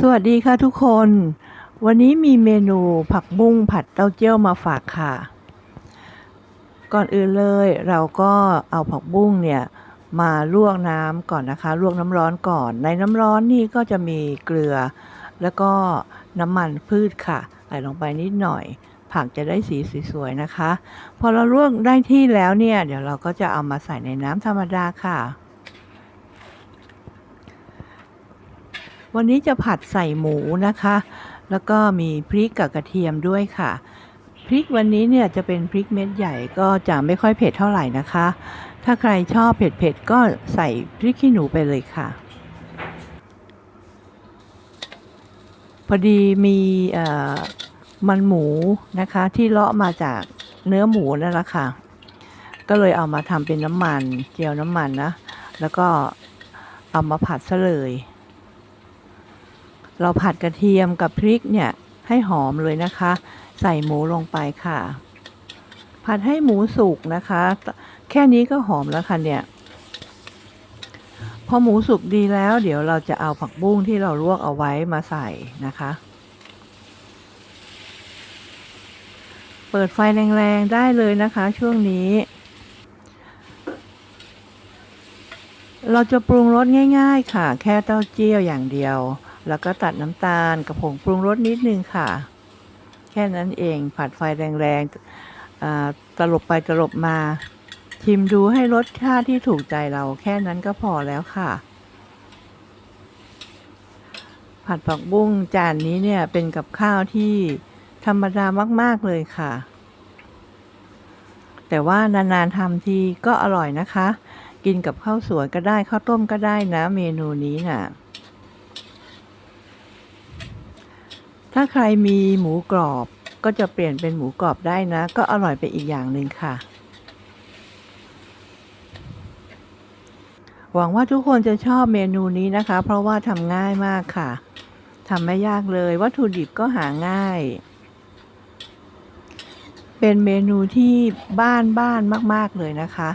สวัสดีค่ะทุกคน วันนี้มีเมนูผักบุ้งผัดเต้าเจี้ยวมาฝากค่ะ ก่อนอื่นเลยเราก็เอาผักบุ้งเนี่ยมาลวกน้ำก่อนนะคะ ลวกน้ำร้อนก่อน ในน้ำร้อนนี่ก็จะมีเกลือ แล้วก็น้ำมันพืชค่ะใส่ลงไปนิดหน่อย ผักจะได้สีสวยๆนะคะ พอเราลวกได้ที่แล้วเนี่ย เดี๋ยวเราก็จะเอามาใส่ในน้ำธรรมดาค่ะ วันนี้จะผัดใส่หมูนะคะ แล้วก็มีพริกกับกระเทียมด้วยค่ะ พริกวันนี้เนี่ยจะเป็นพริกเม็ดใหญ่ก็จะไม่ค่อยเผ็ดเท่าไหร่นะคะ ถ้าใครชอบเผ็ดๆก็ใส่พริกขี้หนูไปเลยค่ะ พอดีมีมันหมูนะคะ ที่เลาะมาจากเนื้อหมูนั่นแหละค่ะ ก็เลยเอามาทำเป็นน้ำมันเจียวน้ำมันนะ แล้วก็เอามาผัดซะเลย เราผัดกระเทียมกับพริกเนี่ยให้หอมเลยนะคะ ใส่หมูลงไปค่ะ ผัดให้หมูสุกนะคะ แค่นี้ก็หอมแล้วค่ะเนี่ย พอหมูสุกดีแล้ว เดี๋ยวเราจะเอาผักบุ้งที่เราลวกเอาไว้มาใส่นะคะ เปิดไฟแรงๆได้เลยนะคะ ช่วงนี้เราจะปรุงรสง่าย ๆ ค่ะ แค่เต้าเจี้ยวอย่างเดียว แล้วก็ตัดน้ำตาลกับผงปรุงรสนิดนึงค่ะ แค่นั้นเองผัดไฟแรงๆตลบไปตลบมา ชิมดูให้รสชาติที่ถูกใจเรา แค่นั้นก็พอแล้วค่ะ ผัดผักบุ้งจานนี้เนี่ยเป็นกับข้าวที่ธรรมดามาก ๆ เลยค่ะ แต่ว่านานๆทำทีก็อร่อยนะคะ กินกับข้าวสวยก็ได้ข้าวต้มก็ได้นะเมนูนี้น่ะ ถ้าใครมีหมูกรอบก็จะเปลี่ยนเป็นหมูกรอบได้นะ ก็อร่อยไปอีกอย่างหนึ่งค่ะ หวังว่าทุกคนจะชอบเมนูนี้นะคะ เพราะว่าทำง่ายมากค่ะทำไม่ยากเลย วัตถุดิบก็หาง่าย เป็นเมนูที่บ้านบ้านมาก ๆ เลยนะคะ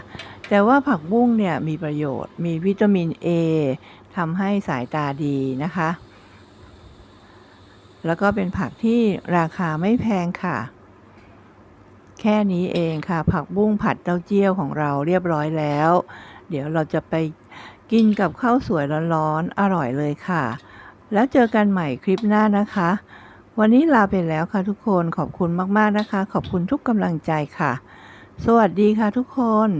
แต่ว่าผักบุ้งเนี่ยมีประโยชน์ มีวิตามิน A ทำให้สายตาดีนะคะ แล้วก็เป็นผักที่ราคาไม่แพงค่ะ แค่นี้เองค่ะ ผักบุ้งผัดเต้าเจี้ยวของเราเรียบร้อยแล้ว เดี๋ยวเราจะไปกินกับข้าวสวยร้อนๆอร่อยเลยค่ะ แล้วเจอกันใหม่คลิปหน้านะคะ วันนี้ลาไปแล้วค่ะทุกคนขอบคุณมากๆนะคะ ขอบคุณทุกกำลังใจค่ะ สวัสดีค่ะทุกคน